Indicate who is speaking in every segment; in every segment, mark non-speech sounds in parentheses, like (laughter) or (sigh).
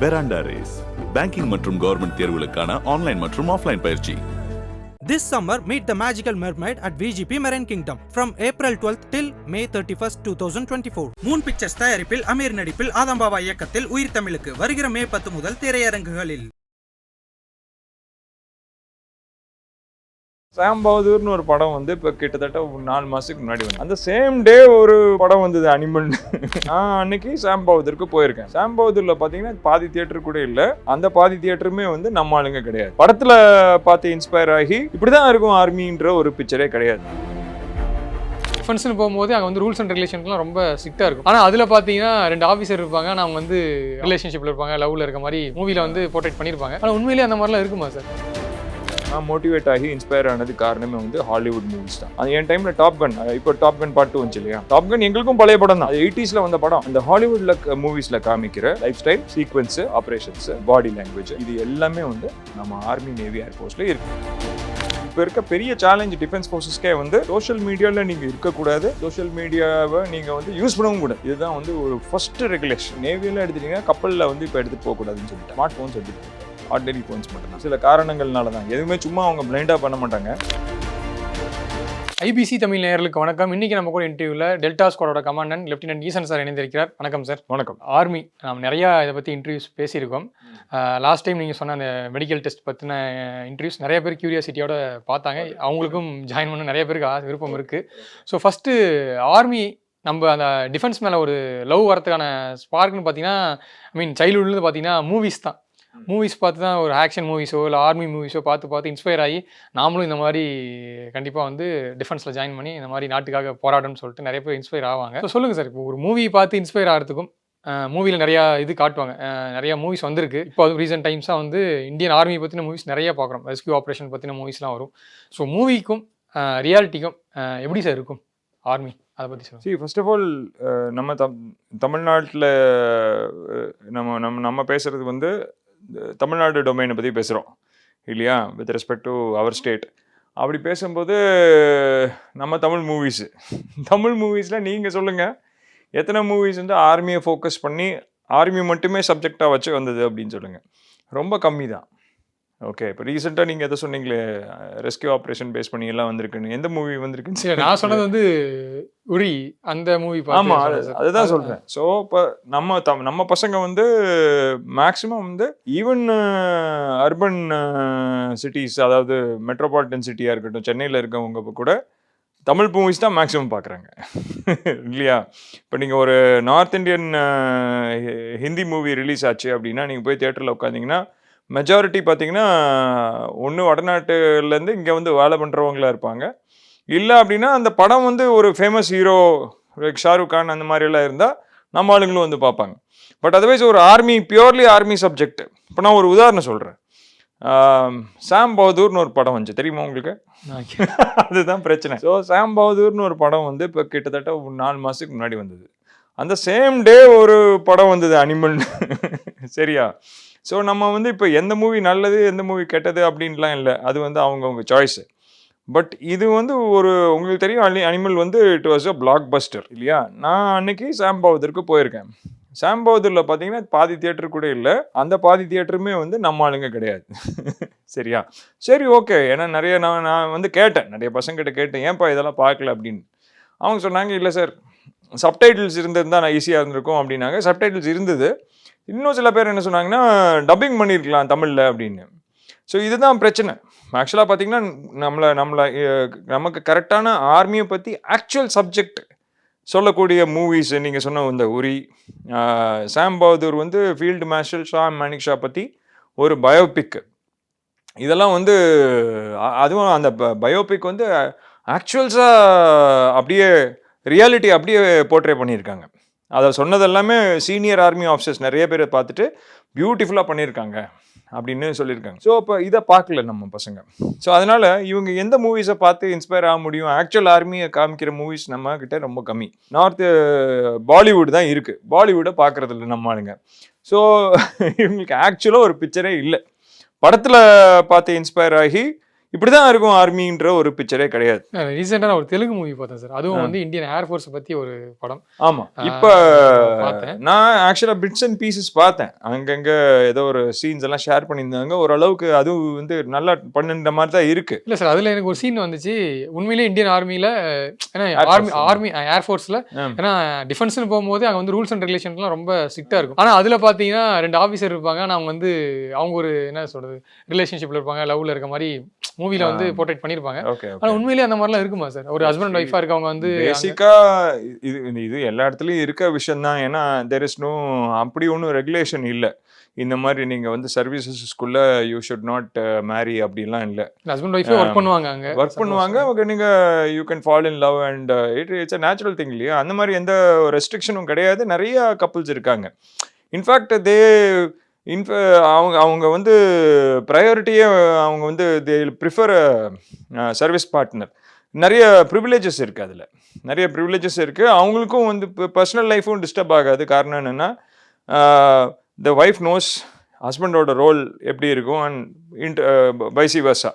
Speaker 1: பெராண்டா race banking மற்றும் government தேர்வுகளுக்கான online மற்றும் ஆஃப்லைன் பயிற்சி.
Speaker 2: This summer, meet the magical mermaid at VGP Marine Kingdom from April 12th till May 31st, 2024. Moon pictures தயாரிப்பில் அமீர் நடிப்பில் ஆதம்பாவா இயக்கத்தில் உயிர் தமிழுக்கு. வருகிற மே பத்து முதல் திரையரங்குகளில்.
Speaker 3: சாம் பகதூர்னு ஒரு படம் வந்து இப்போ கிட்டத்தட்ட ஒரு நாலு மாதத்துக்கு முன்னாடி வந்து அந்த சேம் டே ஒரு படம் வந்தது அனிமல் நான் அன்னைக்கு சாம் பகதூருக்கு போயிருக்கேன். சாம் பகதூரில் பார்த்தீங்கன்னா பாதி தியேட்டர் கூட இல்லை. அந்த பாதி தியேட்டருமே வந்து நம்ம ஆளுங்க கிடையாது. படத்தில் பார்த்து இன்ஸ்பயர் ஆகி இப்படிதான் இருக்கும் ஆர்மின்ற ஒரு பிக்சரே கிடையாது.
Speaker 4: டிஃபென்ஸ்னு போகும்போது அங்கே வந்து ரூல்ஸ் அண்ட் ரெகுலேஷன்லாம் ரொம்ப ஸ்ட்ரிக்டாக இருக்கும். ஆனால் அதில் பார்த்தீங்கன்னா ரெண்டு ஆஃபீஸர் இருப்பாங்க. நான் வந்து ரிலேஷன்ஷிப்பில் இருப்பாங்க. லவ்வில் இருக்க மாதிரி மூவியில் வந்து போர்ட்ரேட் பண்ணியிருப்பாங்க ஆனால் உண்மையிலேயே அந்த மாதிரிலாம் இருக்குமா சார்
Speaker 3: நான் மோட்டிவேட் ஆகி இன்ஸ்பயர் ஆனது காரணமே வந்து ஹாலிவுட் மூவிஸ் தான். அது என் டைம்ல டாப் கன் இப்போ டாப் கன் பாட்டு வந்துச்சு இல்லையா? டாப் கன் எங்களுக்கும் பழைய படம் தான். எயிட்டிஸில் எயிட்டிஸ்ல வந்த படம். அந்த ஹாலிவுட்ல மூவிஸ்ல காமிக்கிற life style sequence operations body language இது எல்லாமே வந்து நம்ம ஆர்மி நேவி ஏர்ஃபோர்ஸ்ல இருக்கு. இப்போ இருக்க பெரிய சேலஞ்ச் டிஃபென்ஸ் ஃபோர்ஸஸ்க்கே வந்து சோஷியல் மீடியாவில் நீங்கள் இருக்கக்கூடாது. சோஷியல் மீடியாவை நீங்கள் வந்து யூஸ் பண்ணவும் கூடாது. இதுதான் வந்து ஒரு ஃபர்ஸ்ட் ரெகுலேஷன் நேவியில் எடுத்துட்டீங்கன்னா கப்பலில் வந்து இப்போ எடுத்துகிட்டு போகக்கூடாதுன்னு சொல்லிட்டு. ஸ்மார்ட் ஃபோன்ஸ் எடுத்துகிட்டு ஆர்டினரி ஃபோன்ஸ் மட்டும்தான். சில காரணங்கள்னால தான் எதுவுமே சும்மா அவங்க பிளைண்டாக பண்ண மாட்டாங்க.
Speaker 4: ஐபிசி தமிழ் நேயர்களுக்கு வணக்கம். இன்னைக்கு நம்ம கூட இன்டர்வியூவில் டெல்டா ஸ்குவாடோட கமாண்டன்ட் லெப்டினன்ட் ஈசன் சார் இணைந்திருக்கிறார். வணக்கம் சார்
Speaker 3: வணக்கம்.
Speaker 4: ஆர்மி நாம் நிறையா இதை பற்றி இன்டர்வியூஸ் பேசியிருக்கோம். லாஸ்ட் டைம் நீங்கள் சொன்ன அந்த மெடிக்கல் டெஸ்ட் பற்றின இன்டர்வியூஸ் நிறைய பேர் கியூரியாசிட்டியோட பார்த்தாங்க. அவங்களுக்கும் ஜாயின் பண்ண நிறைய பேருக்கு விருப்பம் இருக்குது ஸோ ஃபஸ்ட்டு ஆர்மி நம்ம அந்த டிஃபென்ஸ் மேலே ஒரு லவ் வரதுக்கான ஸ்பார்க்னு பார்த்தீங்கன்னா ஐ மீன் சைல்ட்ஹுட்லேருந்து பார்த்தீங்கன்னா மூவிஸ் தான். மூவிஸ் பார்த்து தான் ஒரு ஆக்ஷன் மூவிஸோ இல்லை ஆர்மி மூவிஸோ பார்த்து பார்த்து இன்ஸ்பயர் ஆகி நாமளும் இந்த மாதிரி கண்டிப்பாக வந்து டிஃபென்ஸில் ஜாயின் பண்ணி இந்த மாதிரி நாட்டுக்காக போராடணும்னு சொல்லிட்டு நிறைய பேர் இன்ஸ்பயர் ஆவாங்க. ஸோ சொல்லுங்கள் சார் இப்போ ஒரு மூவி பார்த்து இன்ஸ்பயர் ஆகிறதுக்கும் மூவியில் நிறையா இது காட்டுவாங்க. நிறையா நிறைய மூவிஸ் வந்திருக்கு. இப்போ அது ரீசெண்ட் டைம்ஸாக வந்து இந்தியன் ஆர்மி பற்றின மூவிஸ் நிறைய பார்க்குறோம். ரெஸ்கியூ ஆப்ரேஷன் பற்றின மூவிஸ்லாம் வரும். ஸோ மூவிக்கும் ரியாலிட்டிக்கும் எப்படி சார் இருக்கும்? ஆர்மி அதை பற்றி சொல்லுங்கள்
Speaker 3: சரி ஃபர்ஸ்ட் ஆஃப் ஆல் நம்ம தம் தமிழ்நாட்டில் நம்ம நம்ம நம்ம பேசுகிறது வந்து தமிழ்நாடு டொமைனை பற்றி பேசுகிறோம் இல்லையா? With respect to our state அப்படி பேசும்போது நம்ம தமிழ் மூவிஸு தமிழ் மூவிஸில் நீங்கள் சொல்லுங்கள் எத்தனை மூவிஸ் வந்து ஆர்மியை ஃபோக்கஸ் பண்ணி ஆர்மி மட்டுமே சப்ஜெக்டாக வச்சு வந்தது அப்படின்னு சொல்லுங்கள் ரொம்ப கம்மி தான் ஓகே இப்போ ரீசெண்டாக நீங்கள் எதை சொன்னீங்களே? ரெஸ்கியூ ஆப்ரேஷன் பேஸ் பண்ணி எல்லாம் வந்திருக்குன்னு. எந்த மூவி வந்திருக்குன்னு?
Speaker 4: சரி நான் சொன்னது வந்து உரி அந்த மூவி
Speaker 3: ஆமா அது- அதுதான் சொல்றேன். ஸோ இப்போ நம்ம தம் நம்ம பசங்க வந்து மேக்ஸிமம் வந்து ஈவன் அர்பன் சிட்டிஸ் அதாவது மெட்ரோபாலிட்டன் சிட்டியாக இருக்கட்டும் சென்னையில் இருக்கவங்க கூட தமிழ் மூவிஸ் தான் மேக்ஸிமம் பார்க்குறாங்க. இல்லையா? இப்போ நீங்கள் ஒரு north Indian Hindi movie release ஆச்சு அப்படின்னா நீங்கள் போய் தேட்டரில் உட்காந்தீங்கன்னா மெஜாரிட்டி பார்த்தீங்கன்னா ஒன்று வடநாட்டுலேருந்து இங்கே வந்து வேலை பண்ணுறவங்களா இருப்பாங்க. இல்லை அப்படின்னா அந்த படம் வந்து ஒரு famous hero like Shahrukh Khan அந்த மாதிரிலாம் இருந்தால் நம்ம ஆளுங்களும் வந்து பார்ப்பாங்க. பட் அதர்வைஸ் ஒரு ஆர்மி பியூர்லி ஆர்மி சப்ஜெக்ட் இப்போ நான் ஒரு உதாரணம் சொல்கிறேன் சாம் பகதூர்னு ஒரு படம் வந்துச்சு. தெரியுமா உங்களுக்கு? (laughs) அதுதான் பிரச்சனை. ஸோ சாம் பகதூர்னு ஒரு படம் வந்து இப்போ கிட்டத்தட்ட ஒரு நாலு மாதத்துக்கு முன்னாடி வந்தது. அந்த சேம் டே ஒரு படம் வந்தது அனிமல் (laughs) சரியா? ஸோ நம்ம வந்து இப்போ எந்த மூவி நல்லது எந்த மூவி கெட்டது அப்படின்லாம் இல்லை. அது வந்து அவங்கவுங்க சாய்ஸு பட் இது வந்து ஒரு உங்களுக்கு தெரியும் அனி அனிமல் வந்து it was a blockbuster இல்லையா? நான் அன்னைக்கு சாம் பகதூருக்கு போயிருக்கேன். சாம் பகதூரில் பார்த்தீங்கன்னா பாதி தியேட்டர் கூட இல்லை. அந்த பாதி தியேட்டருமே வந்து நம்ம ஆளுங்க கிடையாது. (laughs) சரியா? சரி ஓகே ஏன்னா நிறைய நான் நான் வந்து கேட்டேன். நிறைய பசங்கிட்ட கேட்டேன். ஏன்ப்பா இதெல்லாம் பார்க்கல அப்படின்னு. அவங்க சொன்னாங்க இல்லை சார். சப்டைட்டில்ஸ் இருந்திருந்தா நான் ஈஸியாக இருந்திருக்கும் அப்படின்னாங்க. சப்டைட்டில்ஸ் இருந்தது. இன்னும் சில பேர் என்ன சொன்னாங்கன்னா டப்பிங் பண்ணியிருக்கலாம் தமிழில் அப்படின்னு. ஸோ இதுதான் பிரச்சனை. ஆக்சுவலாக பார்த்தீங்கன்னா நம்மளை நம்மளை நமக்கு கரெக்டான ஆர்மியை பற்றி ஆக்சுவல் சப்ஜெக்ட் சொல்லக்கூடிய மூவிஸ் நீங்கள் சொன்ன இந்த உரி சாம் பகதூர் வந்து ஃபீல்டு மார்ஷல் ஷா மானிக் ஷா பற்றி ஒரு பயோபிக் இதெல்லாம் வந்து அதுவும் அந்த பயோபிக் வந்து ஆக்சுவல்ஸாக அப்படியே ரியாலிட்டி அப்படியே போர்ட்ரே பண்ணியிருக்காங்க. அதை சொன்னதெல்லாமே சீனியர் ஆர்மி ஆஃபீஸர்ஸ் நிறைய பேர் பார்த்துட்டு பியூட்டிஃபுல்லாக பண்ணியிருக்காங்க அப்படின்னு சொல்லியிருக்காங்க. ஸோ இப்போ இதை பார்க்கல நம்ம பசங்க. ஸோ அதனால் இவங்க எந்த மூவிஸை பார்த்து இன்ஸ்பயர் ஆக முடியும்? ஆக்சுவல் ஆர்மியை காமிக்கிற மூவிஸ் நம்ம கிட்ட ரொம்ப கம்மி. நார்த்து பாலிவுட் தான் இருக்குது பாலிவுட்டை பார்க்குறது இல்லை நம்ம ஆளுங்க. ஸோ (laughs) இவங்களுக்கு ஆக்சுவலாக ஒரு பிக்சரே இல்லை. படத்தில் பார்த்து இன்ஸ்பயர் ஆகி இப்படிதான் இருக்கும் ஆர்மின்ற ஒரு பிக்சரே கிடையாது.
Speaker 4: ரீசெண்டாக நான் ஒரு தெலுங்கு மூவி பார்த்தேன் சார். அதுவும் வந்து இந்தியன் ஏர்ஃபோர்ஸை பற்றி ஒரு படம்.
Speaker 3: ஆமா.
Speaker 4: ஆ,
Speaker 3: இப்ப. நான் ஆக்சுவலா பிட்ஸ் அண்ட் பீசஸ் பார்த்தேன். அங்கங்க ஏதோ ஒரு சீன்ஸ் எல்லாம் ஷேர் பண்ணியிருந்தாங்க. ஓரளவுக்கு அதுவும் வந்து நல்லா பண்ணுன்ற மாதிரி தான் இருக்கு.
Speaker 4: இல்லை சார் அதில் எனக்கு ஒரு சீன் வந்துச்சு. உண்மையிலேயே இந்தியன் ஆர்மியில் ஏன்னா ஆர்மி. ஆர்மி ஏர்ஃபோர்ஸில். ஏன்னா டிஃபென்ஸ்னு போகும்போது அங்கே வந்து ரூல்ஸ் அண்ட் ரெகுலேஷன்லாம் ரொம்ப ஸ்ட்ரிக்டாக இருக்கும். ஆனால் அதில் பார்த்தீங்கன்னா ரெண்டு ஆஃபீஸர் இருப்பாங்க. ஆனால் அவங்க வந்து அவங்க ஒரு என்ன சொல்கிறது ரிலேஷன்ஷிப்பில் இருப்பாங்க. லவ்வில் இருக்க மாதிரி மூவியில் வந்து. போர்ட்ரேட் பண்ணியிருப்பாங்க
Speaker 3: ஓகே
Speaker 4: ஆனால் உண்மையிலேயே அந்த மாதிரிலாம் இருக்குமா சார் ஒரு ஹஸ்பண்ட் அண்ட் ஒய்ஃபாக இருக்கவங்க வந்து
Speaker 3: பேசிக்கா இது இது- எல்லா இடத்துலயும் இருக்க விஷயம் தான். ஏன்னா தெர் இஸ் நோ அப்படி ஒன்றும் ரெகுலேஷன் இல்லை. இந்த மாதிரி நீங்க வந்து சர்வீசஸ்க்குள்ள யூ ஷுட் நாட் மேரி அப்படிலாம் இல்லை.
Speaker 4: ஹஸ்பண்ட் ஒய்ஃபே ஒர்க் பண்ணுவாங்க அங்கே
Speaker 3: ஒர்க் பண்ணுவாங்க. அவங்க நீங்க you can fall in love and it it's a natural thing இல்லையா? அந்த மாதிரி எந்த ரெஸ்ட்ரிக்ஷனும் கிடையாது. நிறைய கப்புள்ஸ் இருக்காங்க. இன்ஃபேக்ட் தே இன்ஃப அவங்க அவங்க வந்து ப்ரையாரிட்டியே அவங்க வந்து தே ப்ரிஃபர் சர்வீஸ் பார்ட்னர் நிறைய ப்ரிவிலேஜஸ் இருக்குது அதில். நிறைய ப்ரிவிலேஜஸ் இருக்குது அவங்களுக்கும் வந்து இப்போ பர்சனல் லைஃப்பும் டிஸ்டர்ப் ஆகாது. காரணம் என்னென்னா த ஒய்ஃப் நோஸ் ஹஸ்பண்டோட ரோல் எப்படி இருக்கும் and and vice versa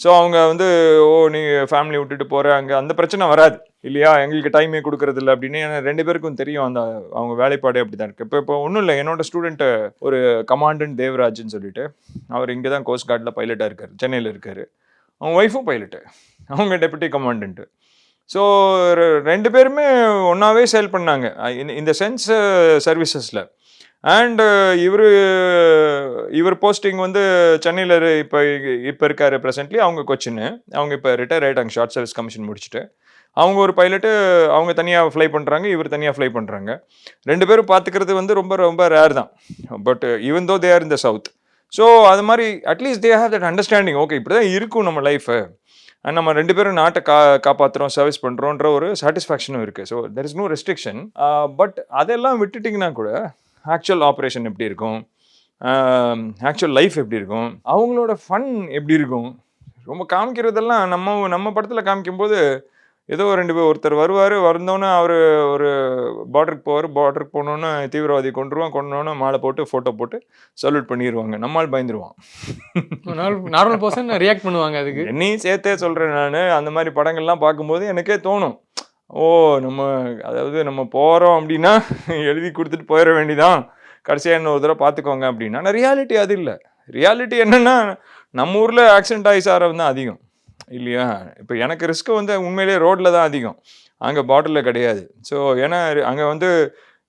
Speaker 3: so அவங்க வந்து ஓ நீ ஃபேமிலி விட்டுட்டு போகிற அங்கே அந்த பிரச்சனை வராது. இல்லையா? எங்களுக்கு டைமே கொடுக்கறதில்ல அப்படின்னு ஏன்னா ரெண்டு பேருக்கும் தெரியும். அந்த அவங்க வேலைப்பாடு அப்படி தான் இருக்குது இப்போ இப்போ ஒன்றும் இல்லை. என்னோட ஸ்டூடெண்ட்டு ஒரு கமாண்டன்ட் தேவராஜ்னு சொல்லிட்டு அவர் இங்கே தான் கோஸ்ட் கார்டில் பைலட்டாக இருக்கார். சென்னையில் இருக்கார். அவங்க ஒய்ஃபும் பைலட்டு அவங்க டெபுட்டி கமாண்டன்ட்டு ஸோ ரெண்டு பேருமே ஒன்றாவே சேல் பண்ணாங்க. இந்த- இந்த சென்ஸ் சர்வீசஸில் அண்டு uh, இவர் இவர் போஸ்டிங் வந்து சென்னையில் இப்போ இப்போ இருக்காரு ப்ரெசென்ட்லி அவங்க கொச்சின்னு. அவங்க இப்போ ரிட்டையர் ஆகிட்டாங்க ஷார்ட் சர்வீஸ் கமிஷன் முடிச்சுட்டு. அவங்க ஒரு பைலட்டு அவங்க தனியாக ஃப்ளை பண்ணுறாங்க இவர் தனியாக ஃப்ளை பண்ணுறாங்க ரெண்டு பேரும் பார்த்துக்கிறது வந்து ரொம்ப ரொம்ப ரேர் தான். பட் ஈவன் தோ தேர் இன் த சவுத் ஸோ அது மாதிரி at least they have that understanding okay இப்படி தான் இருக்கும் நம்ம லைஃபு அண்ட் நம்ம ரெண்டு பேரும் நாட்டை கா காப்பாற்றுறோம் சர்வீஸ் பண்ணுறோன்ற ஒரு சாட்டிஸ்ஃபேக்ஷனும் இருக்குது so there is no restriction but அதெல்லாம் விட்டுட்டிங்கன்னா கூட ஆக்சுவல் ஆப்ரேஷன் எப்படி இருக்கும்? ஆக்சுவல் லைஃப் எப்படி இருக்கும்? அவங்களோட ஃபன் எப்படி இருக்கும்? ரொம்ப காமிக்கிறதெல்லாம் நம்ம நம்ம படத்தில் காமிக்கும்போது ஏதோ ரெண்டு பேர் ஒருத்தர் வருவார் வந்தோன்னே அவர் ஒரு பார்டருக்கு போவார் பார்டருக்கு போனோன்னே தீவிரவாதி கொண்டுருவான் கொண்டோன்னே மாலை போட்டு ஃபோட்டோ போட்டு சல்யூட் பண்ணிடுவாங்க நம்மால் பயந்துருவான்.
Speaker 4: நார்மல் பர்சன் ரியாக்ட் பண்ணுவாங்க அதுக்கு.
Speaker 3: என்னையும் சேர்த்தே சொல்கிறேன் நான். அந்த மாதிரி படங்கள்லாம் பார்க்கும்போது எனக்கே தோணும். ஓ நம்ம அதாவது நம்ம போகிறோம் அப்படின்னா எழுதி கொடுத்துட்டு போயிட வேண்டிதான். கடைசியாக இன்னொரு தடவை பார்த்துக்கோங்க அப்படின்னா ஆனால் ரியாலிட்டி அது இல்லை. ரியாலிட்டி என்னென்னா நம்ம ஊரில் ஆக்சிடென்ட் ஆகி சாரம் தான் அதிகம். இல்லையா? இப்போ எனக்கு ரிஸ்க்கு வந்து உண்மையிலேயே ரோட்டில் தான் அதிகம். அங்கே பாட்டிலில் கிடையாது. ஸோ ஏன்னா அங்கே வந்து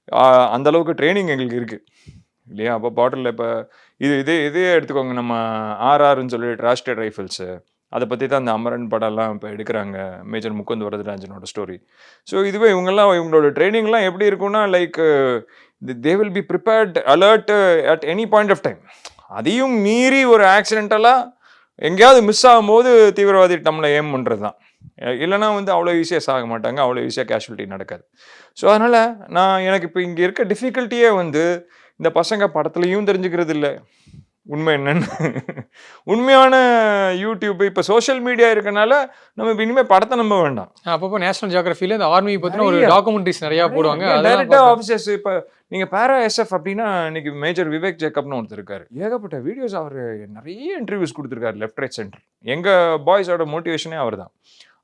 Speaker 3: அந்தளவுக்கு அந்த அளவுக்கு ட்ரைனிங் எங்களுக்கு இருக்குது இல்லையா? அப்போ பாட்டிலில் இப்போ இது இதே இதே எடுத்துக்கோங்க நம்ம ஆர்ஆர்னு சொல்லி ட்ராஸ்டட் ரைஃபிள்ஸு அதை பற்றி தான் அந்த அமரன் படம்லாம் இப்போ எடுக்கிறாங்க மேஜர் முக்குந்த் வரதராஜனோட ஸ்டோரி ஸோ இதுவே இவங்கெல்லாம் இவங்களோட ட்ரைனிங்லாம் எப்படி இருக்கும்னா like they will be prepared alert at any point of time அதையும் மீறி ஒரு ஆக்சிடென்டலாக எங்கேயாவது மிஸ் ஆகும்போது தீவிரவாதி நம்மளை ஏம் பண்ணுறது தான். இல்லைனா வந்து அவ்வளோ ஈஸியாக சாக மாட்டாங்க அவ்வளோ ஈஸியாக கேஷுவலிட்டி நடக்காது. ஸோ அதனால் நான் எனக்கு இப்போ இங்கே இருக்க டிஃபிகல்ட்டியே வந்து இந்த பசங்க படத்துலையும் தெரிஞ்சுக்கிறது இல்லை. உண்மை என்னன்னு. உண்மையான யூடியூப் இப்போ சோஷியல் மீடியா இருக்கனால நம்ம இப்ப இனிமே படத்தை நம்ப வேண்டாம்.
Speaker 4: அப்பப்போ நேஷனல் ஜியோகிராஃபில இந்த ஆர்மி பத்தின ஒரு. டாக்குமெண்ட்ரிஸ் நிறைய போடுவாங்க. அதெல்லாம்
Speaker 3: டைரக்டா
Speaker 4: பார்த்தேன்.
Speaker 3: ஆஃபீஸர்ஸ் இப்போ நீங்க பேரா எஸ்எஃப் அப்படின்னா இன்னைக்கு மேஜர் விவேக் ஜேக்கப்னு ஒருத்தர் இருக்காரு. ஏகப்பட்ட வீடியோஸ் அவர் நிறைய இன்டர்வியூஸ் கொடுத்துருக்காரு லெஃப்ட் ரைட் சென்டர் எங்க பாய்ஸோட மோட்டிவேஷனே அவர் தான்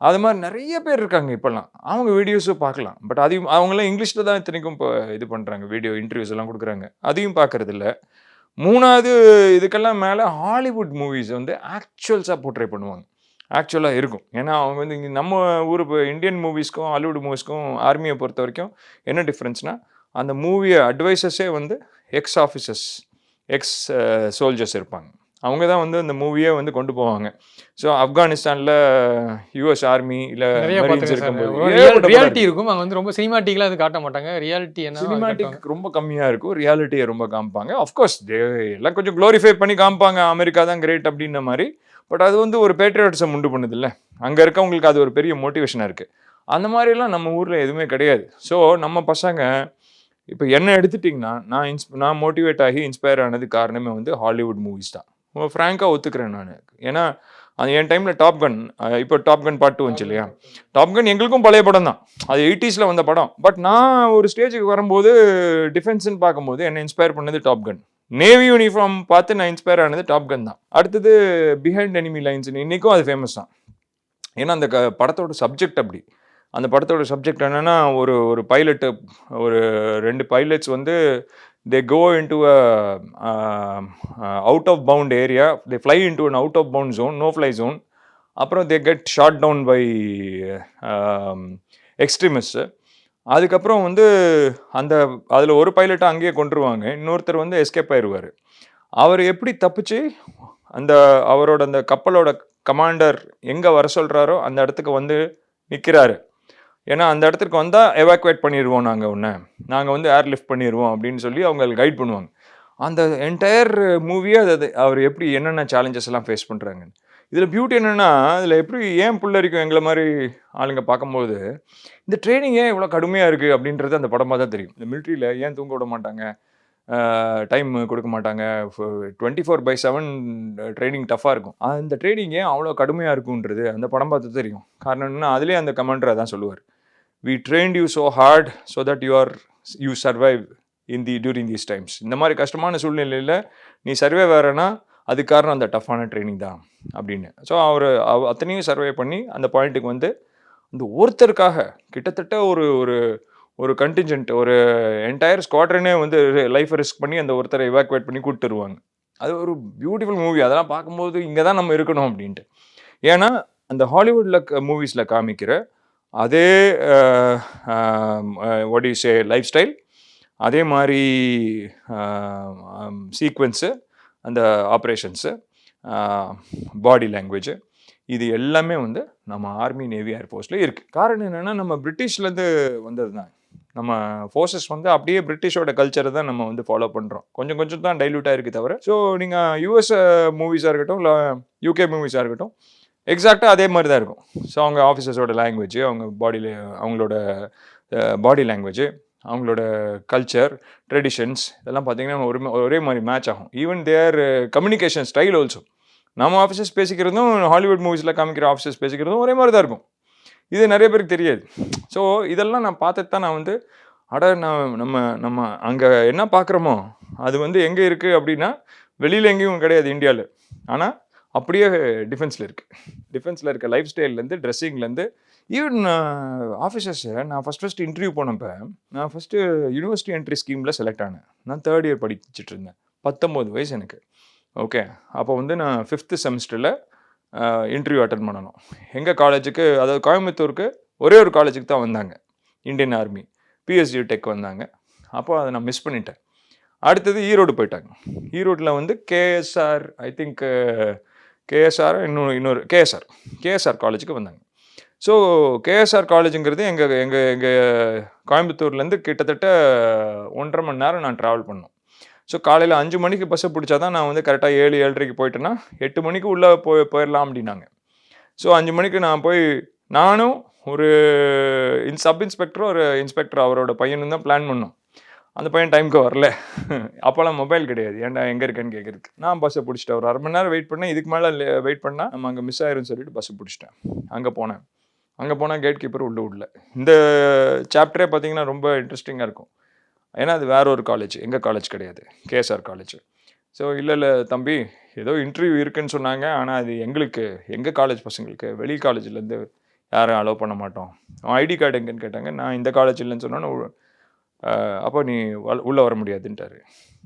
Speaker 3: அது மாதிரி நிறைய பேர் இருக்காங்க இப்போல்லாம். அவங்க வீடியோஸும் பார்க்கலாம். பட் அதையும் அவங்களாம் இங்கிலீஷில் தான் இத்தனைக்கும் இப்போ இது பண்ணுறாங்க வீடியோ இன்டர்வியூஸ் எல்லாம் கொடுக்குறாங்க. அதையும் பார்க்கறது இல்ல மூணாவது இதுக்கெல்லாம் மேலே ஹாலிவுட் மூவிஸ் வந்து ஆக்சுவல்ஸாக போர்ட்ரே பண்ணுவாங்க. ஆக்சுவலாக இருக்கும். ஏன்னா அவங்க வந்து இங்கே நம்ம ஊர் இப்போ இந்தியன் மூவிஸ்க்கும் ஹாலிவுட் மூவிஸ்க்கும் ஆர்மியை பொறுத்த வரைக்கும் என்ன டிஃப்ரென்ஸ்னால் அந்த மூவியை அட்வைசஸே வந்து எக்ஸ் ஆஃபீஸர்ஸ் எக்ஸ் சோல்ஜர்ஸ் இருப்பாங்க. அவங்க தான் வந்து அந்த மூவியே வந்து கொண்டு போவாங்க. ஸோ ஆப்கானிஸ்தானில் யூஎஸ் ஆர்மி இல்லை
Speaker 4: ரியாலிட்டி இருக்கும். அங்க வந்து ரொம்ப சினிமாட்டிக்கலா அது காட்ட மாட்டாங்க. ரியாலிட்டி என்ன
Speaker 3: சினிமாட்டிக் ரொம்ப கம்மியாக இருக்கும். ரியாலிட்டியை ரொம்ப காமிப்பாங்க. அஃப்கோர்ஸ் எல்லாம் கொஞ்சம் க்ளோரிஃபை பண்ணி காமிப்பாங்க. அமெரிக்கா தான் கிரேட் அப்படின்ன மாதிரி. பட் அது வந்து ஒரு பேட்ரியாட்டிசம் உண்டு பண்ணுதில்ல. அங்கே இருக்கவங்களுக்கு அது ஒரு பெரிய மோட்டிவேஷனாக இருக்குது அந்த மாதிரிலாம் நம்ம ஊரில் எதுவுமே கிடையாது. ஸோ நம்ம பசங்க இப்போ என்ன எடுத்துட்டிங்கன்னா நான் இன்ஸ் நான் மோட்டிவேட் ஆகி இன்ஸ்பயர் ஆனது காரணமே வந்து ஹாலிவுட் மூவிஸ் தான். ஃப்ராங்காக ஒத்துக்கிறேன் நான். ஏன்னா அது என் டைமில் டாப் கன் இப்போ டாப் கன் பார்ட் டூ வந்துச்சு இல்லையா? டாப் கன் எங்களுக்கும் பழைய படம் தான். அது எயிட்டிஸில் வந்த படம். பட் நான் ஒரு ஸ்டேஜுக்கு வரும்போது டிஃபென்ஸ்னு பார்க்கும்போது என்னை இன்ஸ்பயர் பண்ணது டாப் கன் நேவி யூனிஃபார்ம் பார்த்து நான் இன்ஸ்பயர் ஆனது டாப் கன் தான். அடுத்தது பிஹைண்ட் எனிமி லைன்ஸ் இன்னைக்கும் அது ஃபேமஸ் தான். ஏன்னா அந்த க படத்தோட சப்ஜெக்ட் அப்படி. அந்த படத்தோட சப்ஜெக்ட் என்னன்னா ஒரு ஒரு பைலட்டு ஒரு ரெண்டு பைலட்ஸ் வந்து they go uh, out of bound area they fly into an out of bound zone, no fly zone. அப்புறம் they get shot down by extremist அதுக்கப்புறம் வந்து அந்த அதில் ஒரு பைலட்டை அங்கேயே கொண்டுருவாங்க இன்னொருத்தர் வந்து எஸ்கேப் ஆயிடுவார் அவர் எப்படி தப்பிச்சு அந்த அவரோட அந்த கப்பலோட கமாண்டர் எங்கே வர சொல்கிறாரோ அந்த இடத்துக்கு வந்து நிற்கிறாரு ஏன்னா அந்த இடத்துக்கு வந்தால் எவாக்குவேட் பண்ணிடுவோம் நாங்கள் ஒன்று நாங்கள் வந்து ஏர் லிஃப்ட் பண்ணிடுவோம் அப்படின்னு சொல்லி அவங்க கைட் பண்ணுவாங்க. அந்த என்டையர் மூவியே அது அவர் எப்படி என்னென்ன சேலஞ்சஸ் எல்லாம் ஃபேஸ் பண்ணுறாங்க இதில் பியூட்டி என்னென்னா இதில் எப்படி ஏன் புள்ளரிக்கும் எங்களை மாதிரி ஆளுங்க பார்க்கும்போது இந்த ட்ரைனிங் ஏன் இவ்வளோ கடுமையாக இருக்குது அப்படின்றது அந்த படமாக தான் தெரியும். இந்த மிலிட்ரியில் ஏன் தூங்க விட மாட்டாங்க? டைம் கொடுக்க மாட்டாங்க? Twenty four by seven training டஃப்பாக இருக்கும். அந்த ட்ரைனிங் ஏன் அவ்வளோ கடுமையாக இருக்குன்றது அந்த படம் பார்த்து தெரியும். காரணம் என்னன்னா அதுலேயே அந்த கமெண்டரை தான் சொல்லுவார். We trained you so hard so that you are you survive in the during these times இந்த மாதிரி கஷ்டமான சூழ்நிலையில் நீ சர்வே வேறனா அது காரணம் அந்த டஃப்பான ட்ரைனிங் தான் அப்படின்னு. ஸோ அவர் அத்தனையும் சர்வே பண்ணி அந்த பாயிண்ட்டுக்கு வந்து அந்த ஒருத்தருக்காக கிட்டத்தட்ட ஒரு ஒரு ஒரு கண்டிஞ்சன்ட் ஒரு என்டையர் ஸ்குவாட்ரனே வந்து லைஃப்பை ரிஸ்க் பண்ணி அந்த ஒருத்தரை எவாக்குவேட் பண்ணி கூப்பிட்டு வருவாங்க அது ஒரு பியூட்டிஃபுல் மூவி அதெல்லாம் பார்க்கும்போது இங்கே தான் நம்ம இருக்கணும் அப்படின்ட்டு. ஏன்னா அந்த ஹாலிவுட்டில் மூவிஸில் காமிக்கிற அதே what is a life style அதே மாதிரி சீக்வென்ஸு அந்த ஆப்ரேஷன்ஸு பாடி லாங்குவேஜு இது எல்லாமே வந்து நம்ம ஆர்மி நேவி ஏர்ஃபோர்ஸில் இருக்குது காரணம் என்னென்னா நம்ம பிரிட்டிஷ்லேருந்து வந்தது தான் நம்ம ஃபோர்ஸஸ் வந்து அப்படியே பிரிட்டிஷோட கல்ச்சரை தான் நம்ம வந்து ஃபாலோ பண்ணுறோம் கொஞ்சம் கொஞ்சம் தான் டைல்யூட் ஆயிருக்கு தவிர ஸோ நீங்கள் யூஎஸ் மூவிஸாக இருக்கட்டும் இல்லை யூகே மூவிஸாக இருக்கட்டும் எக்ஸாக்டாக அதே மாதிரி தான் இருக்கும். ஸோ அவங்க ஆஃபீஸர்ஸோட லாங்குவேஜ் அவங்க பாடியில் அவங்களோட பாடி லாங்குவேஜ் அவங்களோட கல்ச்சர் ட்ரெடிஷன்ஸ் இதெல்லாம் பார்த்தீங்கன்னா ஒரு ஒரே மாதிரி மேட்ச் ஆகும். Even their communication style also நம்ம ஆஃபீஸர்ஸ் பேசிக்கிறதும் ஹாலிவுட் மூவிஸில் காமிக்கிற ஆஃபீஸர்ஸ் பேசிக்கிறதும் ஒரே மாதிரி தான் இருக்கும். இது நிறைய பேருக்கு தெரியாது. ஸோ இதெல்லாம் நான் பார்த்துட்டு தான் நான் வந்து அட நான் நம்ம நம்ம அங்கே என்ன பார்க்குறோமோ அது வந்து எங்கே இருக்குது அப்படின்னா வெளியில் எங்கேயும் கிடையாது இந்தியாவில் ஆனால் அப்படியே டிஃபென்ஸில் இருக்குது டிஃபென்ஸில் இருக்க லைஃப் ஸ்டைல்லேருந்து ட்ரெஸ்ஸிங்லேருந்து ஈவன் ஆஃபீஸர்ஸை நான் ஃபஸ்ட் ஃபஸ்ட் இன்டர்வியூ போனப்போ நான் ஃபஸ்ட்டு யூனிவர்சிட்டி என்ட்ரி ஸ்கீமில் செலக்ட் ஆனேன். நான் தேர்ட் இயர் படிச்சுட்டு இருந்தேன். பத்தொம்போது வயசு எனக்கு. ஓகே அப்போ வந்து நான் ஃபிஃப்த்து செமஸ்டரில் இன்டர்வியூ அட்டன் பண்ணணும். எங்கள் காலேஜுக்கு அதாவது கோயம்புத்தூருக்கு ஒரே ஒரு காலேஜுக்கு தான் வந்தாங்க. இந்தியன் ஆர்மி பிஎஸ்யூ டெக் வந்தாங்க. அப்போ அதை நான் மிஸ் பண்ணிட்டேன். அடுத்தது ஈரோடு போயிட்டாங்க. ஈரோட்டில் வந்து கேஎஸ்ஆர் ஐ திங்க் கேஎஸ்ஆர் இன்னொரு இன்னொரு கேஎஸ்ஆர் கேஎஸ்ஆர் காலேஜுக்கு வந்தாங்க. ஸோ கேஎஸ்ஆர் காலேஜுங்கிறது எங்கள் எங்கள் எங்கள் கோயம்புத்தூர்லேருந்து கிட்டத்தட்ட ஒன்றரை மணி நேரம் நான் ட்ராவல் பண்ணோம். ஸோ காலையில் அஞ்சு மணிக்கு பஸ்ஸை பிடிச்சா தான் நான் வந்து கரெக்டாக ஏழு ஏழரைக்கு போயிட்டேன்னா எட்டு மணிக்கு உள்ளே போய் போயிடலாம் அப்படின்னாங்க. ஸோ அஞ்சு மணிக்கு நான் போய் நானும் ஒரு இன் சப் இன்ஸ்பெக்டரும் ஒரு இன்ஸ்பெக்டர் அவரோட பையனும் தான் பிளான் பண்ணோம். அந்த பையன் டைமுக்கு வரல. அப்போல்லாம் மொபைல் கிடையாது. ஏன்டா எங்கே இருக்கேன்னு கேட்குறதுக்கு நான் பஸ்ஸை பிடிச்சிட்டேன். ஒரு அரை மணி நேரம் வெயிட் பண்ணேன். இதுக்கு மேலே வெயிட் பண்ணால் நம்ம அங்கே மிஸ் ஆயிரும்னு சொல்லிட்டு பஸ்ஸை பிடிச்சிட்டேன். அங்கே போனேன். அங்கே போனால் கேட் கீப்பர் உள்ளே விடல. இந்த சாப்டரே பார்த்தீங்கன்னா ரொம்ப இன்ட்ரெஸ்டிங்காக இருக்கும். ஏன்னா அது வேற ஒரு காலேஜ் எங்கள் காலேஜ் கிடையாது. கேஎஸ்ஆர் காலேஜ் ஸோ இல்லை இல்லை தம்பி ஏதோ இன்டர்வியூ இருக்குன்னு சொன்னாங்க. ஆனால் அது எங்களுக்கு எங்கள் காலேஜ் பசங்களுக்கு வெளி காலேஜ்லேருந்து யாரும் அலோவ் பண்ண மாட்டோம். ஐடி கார்டு எங்கேன்னு கேட்டாங்க. நான் இந்த காலேஜ் இல்லைன்னு சொன்னோன்னே அப்போ நீ வ- உள்ளே வர முடியாதுன்ட்டாரு.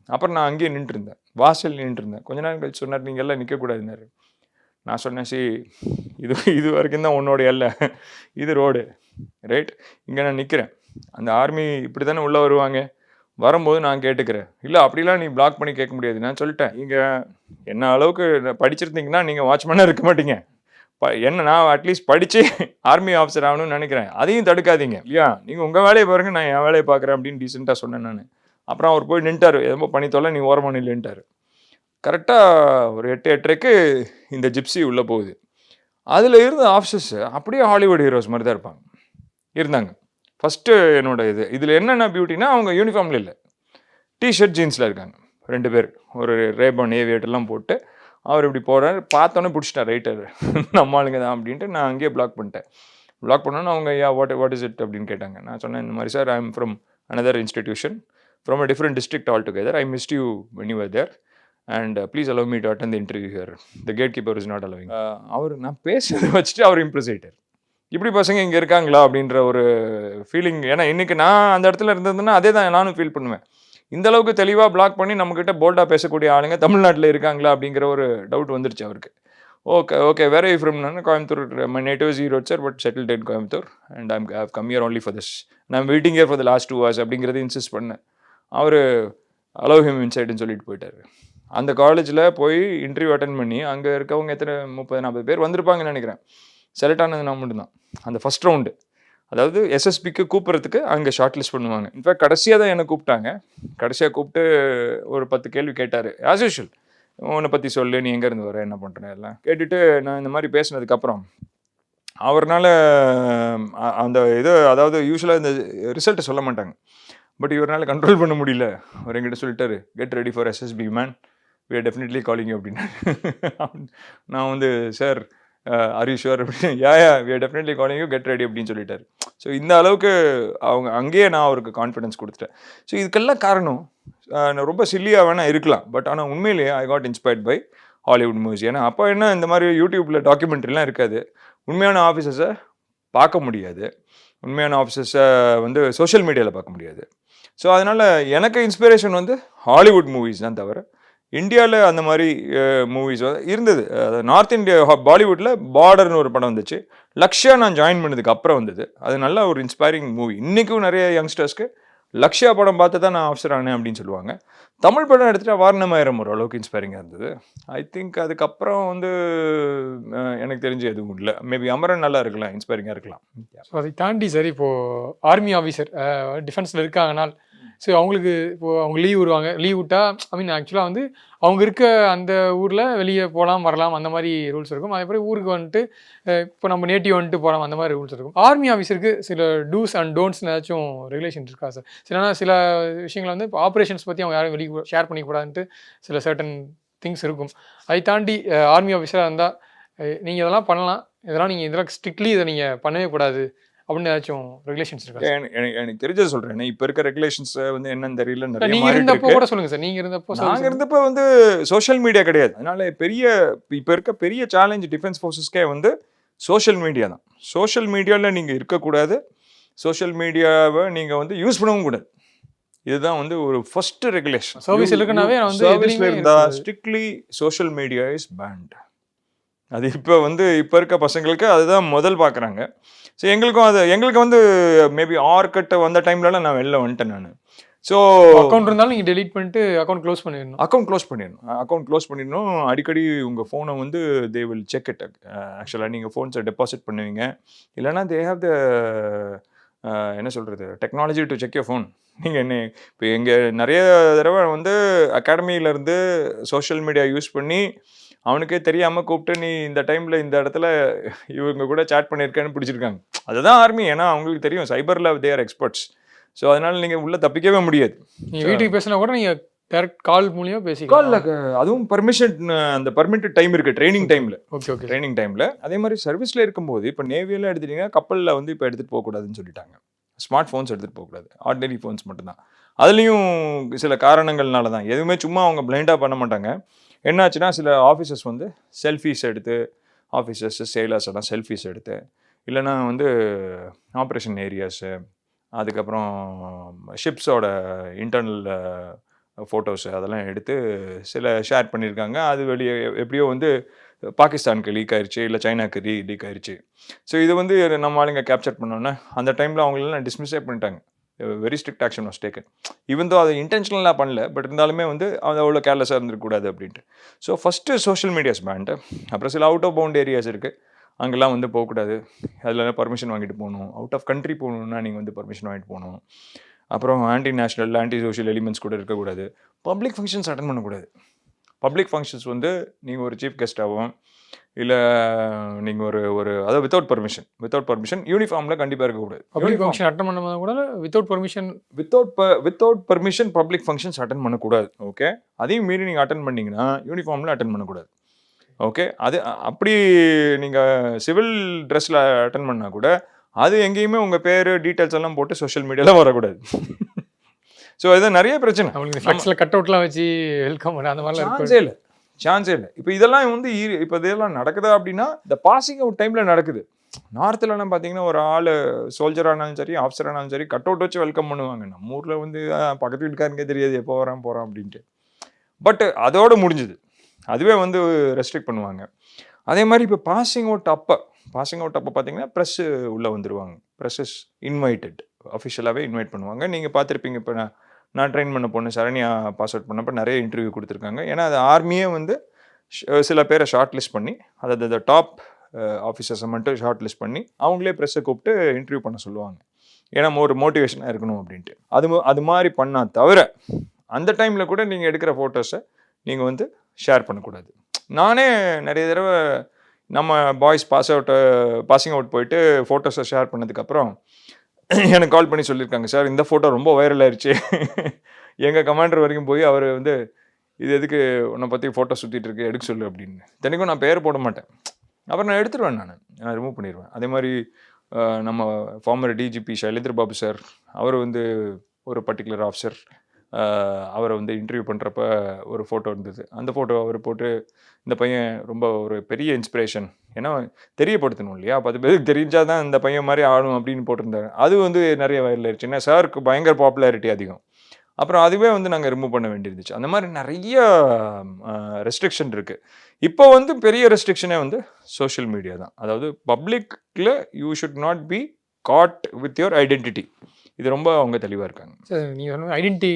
Speaker 3: அப்புறம் நான் அங்கேயே நின்றுருந்தேன். வாசல் நின்றுருந்தேன். கொஞ்ச நேரம் கழிச்சு சொன்னார் நீங்கள் எல்லாம் நிற்கக்கூடாதுன்னாரு நான் சொன்னேன் சி இது இது வரைக்கும் தான் உன்னோட இல்லை இது ரோடு. ரைட் இங்கே நான் நிற்கிறேன் அந்த ஆர்மி இப்படி தானே உள்ளே வருவாங்க? வரும்போது நான் கேட்டுக்கிறேன். இல்லை அப்படிலாம் நீ பிளாக் பண்ணி கேட்க முடியாது. நான் சொல்லிட்டேன். நீங்கள் என்ன அளவுக்கு படிச்சிருந்தீங்கன்னா நீங்கள் வாட்ச்மேனாக இருக்க மாட்டீங்க. ப என்ன நான் அட்லீஸ்ட் படித்து ஆர்மி ஆஃபீஸர் ஆகணும்னு நினைக்கிறேன். அதையும் தடுக்காதீங்க. இல்லையா? நீங்கள் உங்கள் வேலையை பாருங்க நான் என் வேலையை பார்க்குறேன் அப்படின்னு டீசெண்டாக சொன்னேன் நான். அப்புறம் அவர் போய் நின்ட்டார். எதுவும் பண்ணி நீ ஓரமாக நில்லுன்ட்டார் கரெக்டாக ஒரு எட்டு எட்டரைக்கு இந்த ஜிப்ஸி உள்ளே போகுது. அதில் இருந்த ஆஃபீஸர்ஸ் அப்படியே ஹாலிவுட் ஹீரோஸ் மாதிரி தான் இருப்பாங்க. இருந்தாங்க. ஃபஸ்ட்டு என்னோட இது. இதில் என்னென்ன பியூட்டினா அவங்க யூனிஃபார்மில் இல்லை. டிஷர்ட் ஜீன்ஸில் இருக்காங்க. ரெண்டு பேர். ஒரு ரேபான் ஏவியேட்டர்லாம் போட்டு அவர் இப்படி போகிறார் பார்த்தோன்னே பிடிச்சிட்டார் ரைட்டர் (laughs) நம்ம ஆளுங்க தான் அப்படின்ட்டு நான் அங்கேயே பிளாக் பண்ணிட்டேன். பிளாக் பண்ணோன்னு அவங்க yeah what what is it அப்படின்னு கேட்டாங்க. நான் சொன்னேன் இந்த மாதிரி sir I am from another institution from a different district all together I missed you when you are there and please allow me to attend the interview here the gate keeper is not allowing அவர் நான் பேசுறதை வச்சுட்டு அவர் Impress ஆயிட்டார். இப்படி பசங்க இங்கே இருக்காங்களா? அப்படின்ற ஒரு ஃபீலிங் ஏன்னா இன்னைக்கு நான் அந்த இடத்துல இருந்ததுன்னா அதே தான் நானும் ஃபீல் பண்ணுவேன். இந்த அளவுக்கு தெளிவாக பிளாக் பண்ணி நம்மக்கிட்ட போல்டாக பேசக்கூடிய ஆளுங்க தமிழ்நாட்டில் இருக்காங்களா அப்படிங்கிற ஒரு டவுட் வந்துருச்சு அவருக்கு. ஓகே ஓகே வேற ஃப்ரம் நான்? Coimbatore my native Erode sir but settle in Coimbatore. And I'm how come here only for this நான் waiting here for the last two hours அப்படிங்கிறது இன்சிஸ்ட் பண்ணேன். அவர் அலோவ் ஹிம் இன்சைட்னு சொல்லிட்டு போயிட்டாரு. அந்த காலேஜில் போய் இன்டர்வியூ அட்டன் பண்ணி அங்கே இருக்கவங்க எத்தனை முப்பது நாற்பது பேர் வந்திருப்பாங்கன்னு நினைக்கிறேன். செலக்ட் ஆனது நான் மட்டும்தான். அந்த ஃபஸ்ட் ரவுண்டு அதாவது எஸ்எஸ்பிக்கு கூப்பிட்றதுக்கு அங்கே ஷார்ட் லிஸ்ட் பண்ணுவாங்க இன்ஃபேக்ட் கடைசியாக தான் என்னை கூப்பிட்டாங்க. கடைசியாக கூப்பிட்டு ஒரு பத்து கேள்வி கேட்டார். ஆஸ் யூஷுவல் உன்னை பற்றி சொல்லு நீ எங்கேருந்து வர என்ன பண்ணுறேன் எல்லாம் கேட்டுட்டு நான் இந்த மாதிரி பேசினதுக்கப்புறம் அவர்னால அந்த இது அதாவது யூஸ்வலாக இந்த ரிசல்ட்டை சொல்ல மாட்டாங்க. பட் இவரால் கண்ட்ரோல் பண்ண முடியல. அவர் எங்கிட்ட சொல்லிட்டாரு get ready for SSB man we are definitely calling அப்படின்னு நான் வந்து சார் ஆர் யூ ஷுவர் அப்படின்னு. Yeah yeah we definitely calling you get ready அப்படின்னு சொல்லிட்டாரு. ஸோ இந்த அளவுக்கு அவங்க அங்கேயே நான் அவருக்கு கான்ஃபிடன்ஸ் கொடுத்துட்டேன். ஸோ இதுக்கெல்லாம் காரணம் நான் ரொம்ப சில்லியாக வேணால் இருக்கலாம். பட் ஆனால் உண்மையிலேயே I got inspired by Hollywood movies ஏன்னா அப்போ என்ன இந்த மாதிரி யூடியூப்பில் டாக்குமெண்ட்ரிலாம் இருக்காது. உண்மையான ஆஃபீஸர்ஸை பார்க்க முடியாது. உண்மையான ஆஃபீஸர்ஸை வந்து சோஷியல் மீடியாவில் பார்க்க முடியாது. ஸோ அதனால் எனக்கு இன்ஸ்பிரேஷன் வந்து ஹாலிவுட் மூவிஸ் தான் தவிர இந்தியாவில் அந்த மாதிரி மூவிஸ் இருந்தது. நார்த் இந்தியா பாலிவுட்டில் பார்டர்னு ஒரு படம் வந்துச்சு. லக்ஷ்யா நான் ஜாயின் பண்ணதுக்கு அப்புறம் வந்தது. அது நல்ல ஒரு இன்ஸ்பைரிங் மூவி இன்றைக்கும் நிறைய யங்ஸ்டர்ஸ்க்கு லக்ஷ்யா படம் பார்த்து தான் நான் ஆஃபீஸர் ஆனேன் அப்படின்னு சொல்லுவாங்க. தமிழ் படம் எடுத்துகிட்டா வாரணமாயிரம் ஒரு அளவுக்கு இன்ஸ்பைரிங்காக இருந்தது. ஐ திங்க் அதுக்கப்புறம் வந்து எனக்கு தெரிஞ்சு எதுவும் இல்லை. மேபி அமரன் நல்லா இருக்கலாம் இன்ஸ்பைரிங்காக இருக்கலாம்.
Speaker 4: ஸோ அதை தாண்டி சார் இப்போது ஆர்மி ஆஃபீஸர் டிஃபென்ஸில் இருக்காங்கனால் ஸோ அவங்களுக்கு இப்போ அவங்க லீவ் விடுவாங்க. லீவ் விட்டா ஐ மீன் ஆக்சுவலாக வந்து அவங்க இருக்க அந்த ஊரில் வெளியே போகலாம் வரலாம் அந்த மாதிரி ரூல்ஸ் இருக்கும். அதே மாதிரி ஊருக்கு வந்துட்டு இப்போ நம்ம நேட்டிவ் வந்துட்டு போகலாம் அந்த மாதிரி ரூல்ஸ் இருக்கும். ஆர்மி ஆஃபீஸருக்கு சில டூஸ் அண்ட் டோன்ட்ஸ் ஏதாச்சும் ரெகுலேஷன் இருக்கா சார் சில சில விஷயங்களை வந்து இப்போ ஆப்ரேஷன்ஸ் பற்றி அவங்க யாரும் வெளியே ஷேர் பண்ணிக்கூடாதுன்ட்டு சில சர்டன் திங்ஸ் இருக்கும். அதை தாண்டி ஆர்மி ஆஃபீஸராக இருந்தால் நீங்கள் இதெல்லாம் பண்ணலாம். இதெல்லாம் நீங்கள் இதெல்லாம் ஸ்ட்ரிக்ட்லி இதை நீங்கள் பண்ணவே கூடாது. அப்படின்னு ஏதாச்சும் ரெகுலேஷன்ஸ் இருக்கா?
Speaker 3: எனக்கு தெரிஞ்சது சொல்கிறேன் இப்போ இருக்க ரெகுலேஷன்ஸ் வந்து என்னன்னு தெரியல
Speaker 4: நீங்க இருந்தப்போ கூட சொல்லுங்க சார் நீங்க இருந்தப்போ
Speaker 3: நாங்க இருந்தப்ப வந்து சோஷியல் மீடியா கிடையாது. அதனால பெரிய இப்ப இருக்க பெரிய சேலஞ்ச் டிஃபென்ஸ் ஃபோர்ஸஸ்க்கே வந்து சோஷியல் மீடியா தான். சோஷியல் மீடியாவில் நீங்க இருக்கக்கூடாது. சோஷியல் மீடியாவை நீங்க வந்து யூஸ் பண்ணவும் கூடாது. இதுதான் வந்து ஒரு ஃபர்ஸ்ட் ரெகுலேஷன்
Speaker 4: Service இருக்குனாவே
Speaker 3: சர்வீஸ்ல. Strictly social media is banned அது இப்போ வந்து இப்போ இருக்க பசங்களுக்கு அதுதான் முதல் பார்க்குறாங்க ஸோ எங்களுக்கும் அது எங்களுக்கு வந்து மேபி ஆர் கட்ட வந்த டைம்லலாம் நான் வெளில வந்துட்டேன் நான். ஸோ
Speaker 4: அக்கௌண்ட் இருந்தாலும் நீங்க டெலீட் பண்ணிட்டு அக்கௌண்ட் க்ளோஸ் பண்ணிடணும்.
Speaker 3: அக்கௌண்ட் க்ளோஸ் பண்ணிடணும். அக்கௌண்ட் க்ளோஸ் பண்ணிடணும். அடிக்கடி உங்கள் ஃபோனை வந்து தே வில் செக் இட் ஆக்சுவலாக நீங்கள் ஃபோன்ஸை டெபாசிட் பண்ணுவீங்க. இல்லைன்னா தே ஹேவ் த என்ன சொல்கிறது technology to check your phone நீங்கள் என்ன இப்போ எங்கள் நிறைய தடவை வந்து அகாடமியிலேருந்து சோஷியல் மீடியா யூஸ் பண்ணி அவனுக்கே தெரியாமல் கூப்பிட்டு நீ இந்த டைமில் இந்த இடத்துல இவங்க கூட சேட் பண்ணியிருக்கேன்னு பிடிச்சிருக்காங்க. அதுதான் ஆர்மி ஏன்னா அவங்களுக்கு தெரியும் சைபரில் தே ஆர் எக்ஸ்பர்ட்ஸ் ஸோ அதனால் நீங்கள் உள்ளே தப்பிக்கவே முடியாது.
Speaker 4: நீங்க வீட்டுக்கு பேசினா கூட நீங்க டேரக்ட் கால் மூலியமா பேசிக்கலாம்.
Speaker 3: காலில் அதுவும் பர்மிஷன் அந்த பர்மிட்டட் டைம் இருக்குது ட்ரைனிங் டைமில்
Speaker 4: ஓகே ஓகே
Speaker 3: ட்ரைனிங் டைமில் அதே மாதிரி சர்வீஸில் இருக்கும்போது இப்போ நேவியெல்லாம் எடுத்துட்டீங்கன்னா கப்பலில் வந்து இப்போ எடுத்துகிட்டு போகக்கூடாதுன்னு சொல்லிட்டாங்க. ஸ்மார்ட் ஃபோன்ஸ் எடுத்துகிட்டு போகக்கூடாது. ஆர்டினரி ஃபோன்ஸ் மட்டும்தான். அதுலேயும் சில காரணங்கள்னால தான் எதுவுமே சும்மா அவங்க பிளைண்டாக பண்ண மாட்டாங்க. என்னாச்சுன்னா சில ஆஃபீஸர்ஸ் வந்து செல்ஃபீஸ் எடுத்து ஆஃபீஸர்ஸு சேலர்ஸ் எல்லாம் செல்ஃபீஸ் எடுத்து இல்லைன்னா வந்து ஆப்ரேஷன் ஏரியாஸு அதுக்கப்புறம் ஷிப்ஸோட இன்டர்னல் ஃபோட்டோஸ் அதெல்லாம் எடுத்து சில ஷேர் பண்ணியிருக்காங்க. அது வெளியே எப்படியோ வந்து பாகிஸ்தானுக்கு லீக் ஆயிடுச்சு இல்லை சைனாக்கு லீ லீக் ஆயிடுச்சு ஸோ இது வந்து நம்ம ஆளுங்க கேப்சர் பண்ணோன்னே அந்த டைமில் அவங்களெல்லாம் டிஸ்மிஸே பண்ணிட்டாங்க. Very strict action was taken even though அதை இன்டென்ஷனலாக பண்ணல பட் இருந்தாலுமே வந்து அது அவ்வளோ கேர்லெஸ்ஸாக இருந்திருக்கக்கூடாது அப்படின்ட்டு. So first social medias banned அப்புறம் சில அவுட் ஆஃப் பவுண்ட் ஏரியாஸ் இருக்குது அங்கெல்லாம் வந்து போகக்கூடாது. அதில் பர்மிஷன் வாங்கிட்டு போகணும். அவுட் ஆஃப் கண்ட்ரி போகணுன்னா நீங்கள் வந்து பர்மிஷன் வாங்கிட்டு போகணும். அப்புறம் anti national anti social elements கூட இருக்கக்கூடாது. பப்ளிக் ஃபங்க்ஷன்ஸ் அட்டன் பண்ணக்கூடாது. பப்ளிக் ஃபங்க்ஷன்ஸ் வந்து நீங்கள் ஒரு சீஃப் கெஸ்ட்டாகவும் இல்லை நீங்கள் ஒரு ஒரு அதாவது வித்தவுட் பர்மிஷன் வித்தவுட் பர்மிஷன் யூனிஃபார்மில் கண்டிப்பாக இருக்கக்கூடாது.
Speaker 4: பப்ளிக் ஃபங்க்ஷன் அட்டன் பண்ணும்போது கூட without permission
Speaker 3: without without permission public functions attend பண்ணக்கூடாது ஓகே அதையும் மீறி நீங்கள் அட்டன் பண்ணீங்கன்னா யூனிஃபார்மில் அட்டன் பண்ணக்கூடாது ஓகே அது அப்படி நீங்கள் சிவில் ட்ரெஸ்ஸில் அட்டன் பண்ணால் கூட அது எங்கேயுமே உங்கள் பேர் டீட்டெயில்ஸ் எல்லாம் போட்டு சோஷியல் மீடியாவில் வரக்கூடாது. (laughs) ஸோ இது நிறைய பிரச்சனை.
Speaker 4: அவங்களுக்கு ஃப்ளெக்ஸில் கட் அவுட்லாம் வச்சு வெல்கம் பண்ண அந்த மாதிரிலாம்
Speaker 3: இல்லை. சான்ஸே இல்லை. இப்போ இதெல்லாம் வந்து இப்போ இதெல்லாம் நடக்குதா அப்படின்னா இந்த பாசிங் அவுட் டைமில் நடக்குது. நார்த்துலலாம் பார்த்தீங்கன்னா ஒரு ஆள் சோல்ஜர் ஆனாலும் சரி ஆஃபீஸர் ஆனாலும் சரி கட் அவுட் வச்சு வெல்கம் பண்ணுவாங்க. நம்ம ஊரில் வந்து பக்கத்து வீட்டுக்காரங்க தெரியாது எப்போ வரான் போகிறான் அப்படின்ட்டு. பட் அதோடு முடிஞ்சுது. அதுவே வந்து ரெஸ்ட்ரிக்ட் பண்ணுவாங்க. அதே மாதிரி இப்போ பாசிங் அவுட் அப்போ பாசிங் அவுட் அப்போ பார்த்தீங்கன்னா ப்ரெஸ்ஸு உள்ளே வந்துடுவாங்க ப்ரெஸ்ஸஸ் இன்வைட்டட் அஃபிஷியலாகவே இன்வைட் பண்ணுவாங்க. நீங்கள் பார்த்துருப்பீங்க இப்போ நான் நான் ட்ரெயின் பண்ண பொண்ணு சரண்யா பாஸ் அவுட் பண்ணப்போ நிறைய இன்டர்வியூ கொடுத்துருக்காங்க. ஏன்னா அது ஆர்மியே வந்து சில பேரை ஷார்ட் லிஸ்ட் பண்ணி அதாவது அந்த டாப் ஆஃபீஸர்ஸை மட்டும் ஷார்ட் லிஸ்ட் பண்ணி அவங்களே ப்ரெஸ்ஸை கூப்பிட்டு இன்டர்வியூ பண்ண சொல்லுவாங்க. ஏன்னா ஒரு மோட்டிவேஷனாக இருக்கணும் அப்படின்ட்டு. அது அது மாதிரி பண்ணால் தவிர அந்த டைமில் கூட நீங்கள் எடுக்கிற ஃபோட்டோஸை நீங்கள் வந்து ஷேர் பண்ணக்கூடாது. நானே நிறைய தடவை நம்ம boys pass out passing out போயிட்டு ஃபோட்டோஸை ஷேர் பண்ணதுக்கப்புறம் (clears throat) எனக்கு கால் பண்ணி சொல்லியிருக்காங்க சார் இந்த ஃபோட்டோ ரொம்ப வைரல் ஆயிடுச்சு எங்கள் கமாண்டர் வரைக்கும் போய் அவர் வந்து இது எதுக்கு உன்னை பற்றி ஃபோட்டோ சுற்றிட்டு இருக்கு எடுக்க சொல்லு அப்படின்னு. தினைக்கும் நான் பேர் போட மாட்டேன். அப்புறம் நான் எடுத்துருவேன் நான். நான் ரிமூவ் பண்ணிடுவேன் அதே மாதிரி நம்ம former DGP Sylendra Babu sir அவர் வந்து ஒரு பர்டிகுலர் ஆஃபீஸர் அவரை வந்து இன்டர்வியூ பண்ணுறப்ப ஒரு ஃபோட்டோ இருந்தது. அந்த ஃபோட்டோ அவர் போட்டு இந்த பையன் ரொம்ப ஒரு பெரிய இன்ஸ்பிரேஷன் ஏன்னா தெரியப்படுத்தணும் இல்லையா? பத்து பேருக்கு தெரிஞ்சால் தான் இந்த பையன் மாதிரி ஆடும் அப்படின்னு போட்டிருந்தாரு. அது வந்து நிறைய வைரல் ஆயிடுச்சு ஏன்னா சாருக்கு பயங்கர பாப்புலாரிட்டி அதிகம். அப்புறம் அதுவே வந்து நாங்கள் ரிமூவ் பண்ண வேண்டியிருந்துச்சு. அந்த மாதிரி நிறைய ரெஸ்ட்ரிக்ஷன் இருக்குது இப்போ வந்து பெரிய ரெஸ்ட்ரிக்ஷனே வந்து சோஷியல் மீடியா தான். அதாவது பப்ளிக்கில் you should not be caught with your identity இது ரொம்ப அவங்க தெளிவாக இருக்காங்க.
Speaker 4: சார் நீங்கள் சொன்ன ஐடென்டிட்டி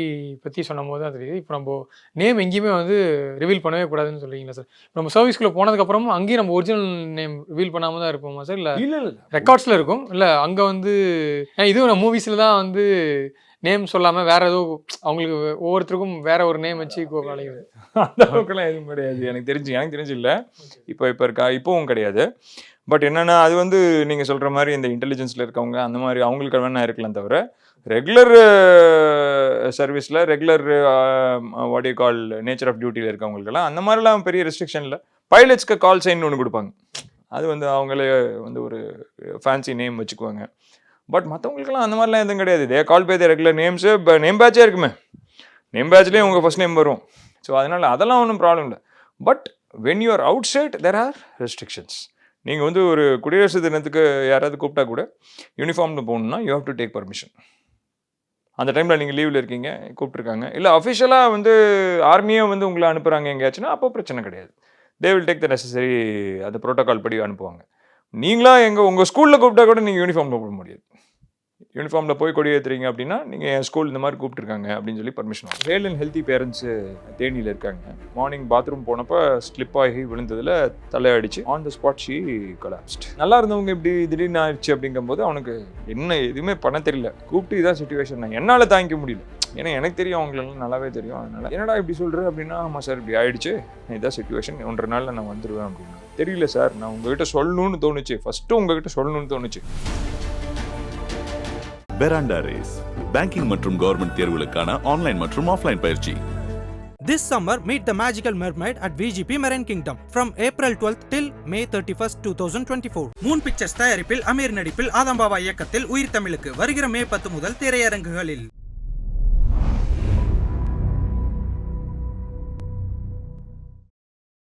Speaker 4: பற்றி சொன்னும் போது தான் தெரியுது. இப்போ நம்ம நேம் எங்கேயுமே வந்து ரிவீல் பண்ணவே கூடாதுன்னு சொல்றீங்களா சார் இப்போ நம்ம சர்வீஸ்க்குள்ளே போனதுக்கப்புறமும் அங்கேயும் நம்ம ஒரிஜினல் நேம் ரிவீல் பண்ணாமல் தான் இருப்போமா சார் இல்லை
Speaker 3: இல்லை இல்லை
Speaker 4: ரெக்கார்ட்ஸில் இருக்கும். இல்லை அங்கே வந்து இதுவும் நம்ம மூவிஸில் தான் வந்து நேம் சொல்லாமல் வேற ஏதோ அவங்களுக்கு ஒவ்வொருத்தருக்கும் வேற ஒரு நேம் வச்சு அழைக்குது
Speaker 3: அந்த அளவுக்குலாம் எதுவும் கிடையாது. எனக்கு தெரிஞ்சு எனக்கு தெரிஞ்சு இல்லை. இப்போ இப்போ இருக்கா இப்போவும் கிடையாது. பட் என்னென்னா அது வந்து நீங்கள் சொல்கிற மாதிரி இந்த இன்டெலிஜென்ஸில் இருக்கவங்க அந்த மாதிரி அவங்களுக்கு வேணால் இருக்கலாம் தவிர ரெகுலர் சர்வீஸில் regular what you call nature of டியூட்டியில் இருக்கவங்களுக்கெல்லாம் அந்த மாதிரிலாம் பெரிய ரெஸ்ட்ரிக்ஷன் இல்லை பைலட்ஸ்க்கு கால் சைன் ஒன்று கொடுப்பாங்க. அது வந்து அவங்களே வந்து ஒரு ஃபேன்சி நேம் வச்சுக்குவாங்க. பட் மற்றவங்களுக்குலாம் அந்த மாதிரிலாம் எதுவும் கிடையாது. இதே கால் பே ரெகுலர் நேம்ஸு இப்போ நேம் பேட்சே இருக்குமே. நேம் பேட்ச்லேயே உங்கள் ஃபர்ஸ்ட் நேம் வரும். ஸோ அதனால் அதெல்லாம் ஒன்றும் ப்ராப்ளம் இல்லை. But when you are outside there are restrictions நீங்கள் வந்து ஒரு குடியரசு தினத்துக்கு யாராவது கூப்பிட்டா கூட யூனிஃபார்மில் போகணுன்னா you have to take permission அந்த டைமில் நீங்கள் லீவில் இருக்கீங்க கூப்பிட்ருக்காங்க இல்லை அஃபிஷியலாக வந்து ஆர்மியை வந்து உங்களை அனுப்புகிறாங்க எங்கேயாச்சுன்னா அப்போ பிரச்சனை கிடையாது. They will take the necessary அந்த ப்ரோட்டோகால் படி அனுப்புவாங்க. நீங்களாக எங்கள் உங்கள் ஸ்கூலில் கூப்பிட்டா கூட நீங்கள் யூனிஃபார்மில் போட முடியாது. யூனிஃபார்மில் போய் கொடி ஏற்றுறீங்க அப்படின்னா நீங்கள் என் ஸ்கூல் இந்த மாதிரி கூப்பிட்டுருக்காங்க அப்படின்னு சொல்லி பர்மிஷன் வாங்க. ஹேல் அண்ட் ஹெல்த்தி பேரண்ட்ஸு தேனியில் இருக்காங்க. மார்னிங் பாத்ரூம் போனப்போ ஸ்லிப் ஆகி விழுந்ததில் தலையடிச்சு on the spot she collapsed நல்லா இருந்தவங்க இப்படி திடீர்னு ஆயிடுச்சு அப்படிங்கும்போது அவனுக்கு என்ன எதுவுமே பண்ண தெரியல. கூப்பிட்டு இதான் சுச்சுவேஷன் நான் என்னால் தாங்கிக்க முடியல. ஏன்னா எனக்கு தெரியும் அவங்களெல்லாம் நல்லாவே தெரியும். அதனால என்னடா இப்படி சொல்கிற அப்படின்னா ஆமாம் சார் இப்படி ஆயிடுச்சு. இதான் சுச்சுவேஷன் ஒன்றரை நாளில் நான் வந்துடுவேன் அப்படின்னு. தெரியல சார் நான் உங்ககிட்ட சொல்லணும்னு தோணுச்சு. ஃபஸ்ட்டு உங்ககிட்ட சொல்லணும்னு தோணுச்சு.
Speaker 1: பெராண்டா ரேஸ் பேங்கிங் மற்றும் கவர்மெண்ட் தேர்வுகளுக்கான ஆன்லைன் மற்றும் ஆஃப்லைன் பயிற்சி
Speaker 2: This summer, meet the magical mermaid at VGP Marine Kingdom from April 12th till May 31st, 2024. Moon Pictures தயாரிப்பில் அமீர் நடிப்பில் ஆதம்பாவா இயக்கத்தில் உயிர் தமிழுக்கு வருகிற மே பத்து முதல் திரையரங்குகளில்